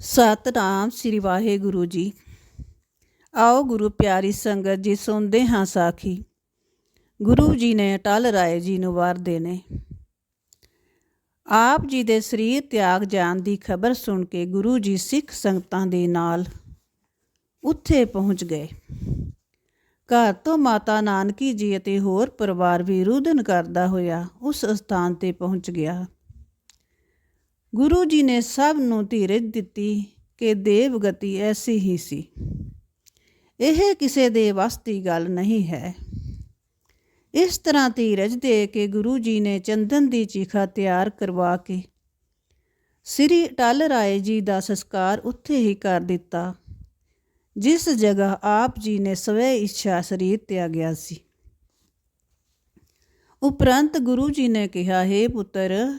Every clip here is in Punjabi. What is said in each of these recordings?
ਸਤਨਾਮ ਸ੍ਰੀ ਵਾਹਿਗੁਰੂ ਜੀ। ਆਓ ਗੁਰੂ ਪਿਆਰੀ ਸੰਗਤ ਜੀ, ਸੁਣਦੇ ਹਾਂ ਸਾਖੀ। ਗੁਰੂ ਜੀ ਨੇ ਟਲ ਰਾਏ ਜੀ ਨੂੰ ਵਰ ਦੇਣੇ ਆਪ ਜੀ ਦੇ ਸਰੀਰ ਤਿਆਗ ਜਾਣ ਦੀ ਖਬਰ ਸੁਣ ਕੇ ਗੁਰੂ ਜੀ ਸਿੱਖ ਸੰਗਤਾਂ ਦੇ ਨਾਲ ਉੱਥੇ ਪਹੁੰਚ ਗਏ। ਘਰ ਤੋਂ ਮਾਤਾ ਨਾਨਕੀ ਜੀ ਅਤੇ ਹੋਰ ਪਰਿਵਾਰ ਵਿਰੋਧਨ ਕਰਦਾ ਹੋਇਆ ਉਸ ਸਥਾਨ ਤੇ ਪਹੁੰਚ ਗਿਆ। ਗੁਰੂ ਜੀ ਨੇ ਸਭ ਨੂੰ ਧੀਰਜ ਦਿੱਤੀ ਕਿ ਦੇਵ ਗਤੀ ਐਸੀ ਹੀ ਸੀ। ਇਹ ਕਿਸੇ ਦੇ ਵੱਸ ਦੀ ਗੱਲ ਨਹੀਂ ਹੈ। ਇਸ ਤਰ੍ਹਾਂ ਧੀਰਜ ਦੇ ਕੇ ਗੁਰੂ ਜੀ ਨੇ ਚੰਦਨ ਦੀ ਚੀਖਾ ਤਿਆਰ ਕਰਵਾ ਕੇ ਸ੍ਰੀ ਟਲ ਰਾਏ ਜੀ ਦਾ ਸੰਸਕਾਰ ਉੱਥੇ ਹੀ ਕਰ ਦਿੱਤਾ, ਜਿਸ ਜਗ੍ਹਾ ਆਪ ਜੀ ਨੇ ਸਵੈ ਇੱਛਾ ਸਰੀਰ ਤਿਆ ਗਿਆ ਸੀ। ਉਪਰੰਤ ਗੁਰੂ ਜੀ ਨੇ ਕਿਹਾ, ਹੈ ਪੁੱਤਰ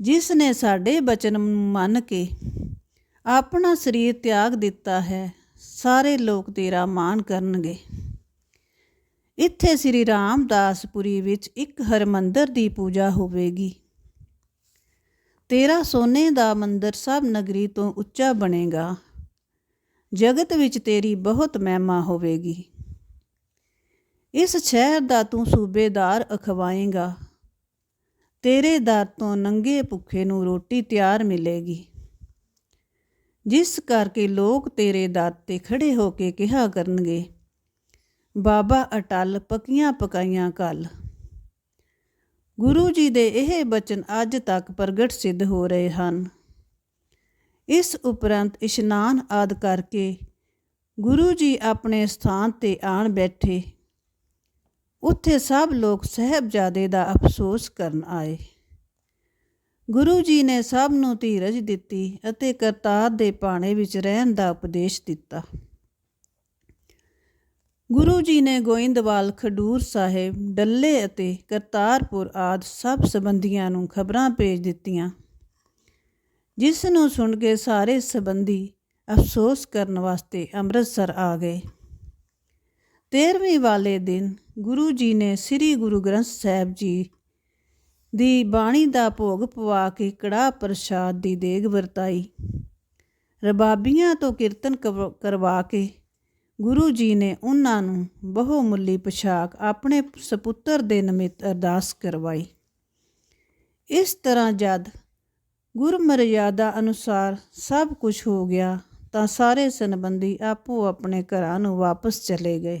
ਜਿਸ ਨੇ ਸਾਡੇ ਬਚਨ ਨੂੰ ਮੰਨ ਕੇ ਆਪਣਾ ਸਰੀਰ ਤਿਆਗ ਦਿੱਤਾ ਹੈ, ਸਾਰੇ ਲੋਕ ਤੇਰਾ ਮਾਣ ਕਰਨਗੇ। ਇੱਥੇ ਸ੍ਰੀ ਰਾਮਦਾਸਪੁਰੀ ਵਿੱਚ ਇੱਕ ਹਰਮੰਦਰ ਦੀ ਪੂਜਾ ਹੋਵੇਗੀ। ਤੇਰਾ ਸੋਨੇ ਦਾ ਮੰਦਰ ਸਭ ਨਗਰੀ ਤੋਂ ਉੱਚਾ ਬਣੇਗਾ। ਜਗਤ ਵਿੱਚ ਤੇਰੀ ਬਹੁਤ ਮਹਿਮਾ ਹੋਵੇਗੀ। ਇਸ ਸ਼ਹਿਰ ਦਾ ਤੂੰ ਸੂਬੇਦਾਰ ਅਖਵਾਏਗਾ। ਤੇਰੇ ਦਰ ਤੋਂ ਨੰਗੇ ਭੁੱਖੇ ਨੂੰ ਰੋਟੀ ਤਿਆਰ ਮਿਲੇਗੀ। ਜਿਸ ਕਰਕੇ ਲੋਕ ਤੇਰੇ ਦਰ ਤੇ ਖੜੇ ਹੋ ਕੇ ਕਿਹਾ ਕਰਨਗੇ, ਬਾਬਾ ਅਟਲ ਪੱਕੀਆਂ ਪਕਾਈਆਂ ਕੱਲ ਗੁਰੂ ਜੀ ਦੇ ਇਹ ਬਚਨ ਅੱਜ ਤੱਕ ਪ੍ਰਗਟ ਸਿੱਧ ਹੋ ਰਹੇ ਹਨ। ਇਸ ਉਪਰੰਤ ਇਸ਼ਨਾਨ ਆਦ ਕਰਕੇ ਗੁਰੂ ਜੀ ਆਪਣੇ ਸਥਾਨ ਤੇ ਆਣ ਬੈਠੇ। ਉੱਥੇ ਸਭ ਲੋਕ ਸਹਿਬਜ਼ਾਦੇ ਦਾ ਅਫਸੋਸ ਕਰਨ ਆਏ। ਗੁਰੂ ਜੀ ਨੇ ਸਭ ਨੂੰ ਧੀਰਜ ਦਿੱਤੀ ਅਤੇ ਕਰਤਾਰ ਦੇ ਪਾਣੇ ਵਿੱਚ ਰਹਿਣ ਦਾ ਉਪਦੇਸ਼ ਦਿੱਤਾ। ਗੁਰੂ ਜੀ ਨੇ ਗੋਇੰਦਵਾਲ, ਖਡੂਰ ਸਾਹਿਬ, ਡੱਲੇ ਅਤੇ ਕਰਤਾਰਪੁਰ ਆਦ ਸਭ ਸੰਬੰਧੀਆਂ ਨੂੰ ਖਬਰਾਂ ਭੇਜ ਦਿੱਤੀਆਂ, ਜਿਸ ਨੂੰ ਸੁਣ ਕੇ ਸਾਰੇ ਸੰਬੰਧੀ ਅਫਸੋਸ ਕਰਨ ਵਾਸਤੇ ਅੰਮ੍ਰਿਤਸਰ ਆ ਗਏ। 13ਵੀਂ ਵਾਲੇ ਦਿਨ ਗੁਰੂ ਜੀ ਨੇ ਸ੍ਰੀ ਗੁਰੂ ਗ੍ਰੰਥ ਸਾਹਿਬ ਜੀ ਦੀ ਬਾਣੀ ਦਾ ਭੋਗ ਪਵਾ ਕੇ ਕੜਾ ਪ੍ਰਸ਼ਾਦ ਦੀ ਦੇਗ ਵਰਤਾਈ। ਰਬਾਬੀਆਂ ਤੋਂ ਕੀਰਤਨ ਕਰਵਾ ਕੇ ਗੁਰੂ ਜੀ ਨੇ ਉਹਨਾਂ ਨੂੰ ਬਹੁਮੁੱਲੀ ਪੋਸ਼ਾਕ ਆਪਣੇ ਸੁਪੁੱਤਰ ਦੇ ਨਿਮਿਤ ਅਰਦਾਸ ਕਰਵਾਈ। ਇਸ ਤਰ੍ਹਾਂ ਜਦ ਗੁਰਮਰਿਆਦਾ ਅਨੁਸਾਰ ਸਭ ਕੁਝ ਹੋ ਗਿਆ ਤਾਂ ਸਾਰੇ ਸੰਬੰਧੀ ਆਪੋ ਆਪਣੇ ਘਰਾਂ ਨੂੰ ਵਾਪਸ ਚਲੇ ਗਏ।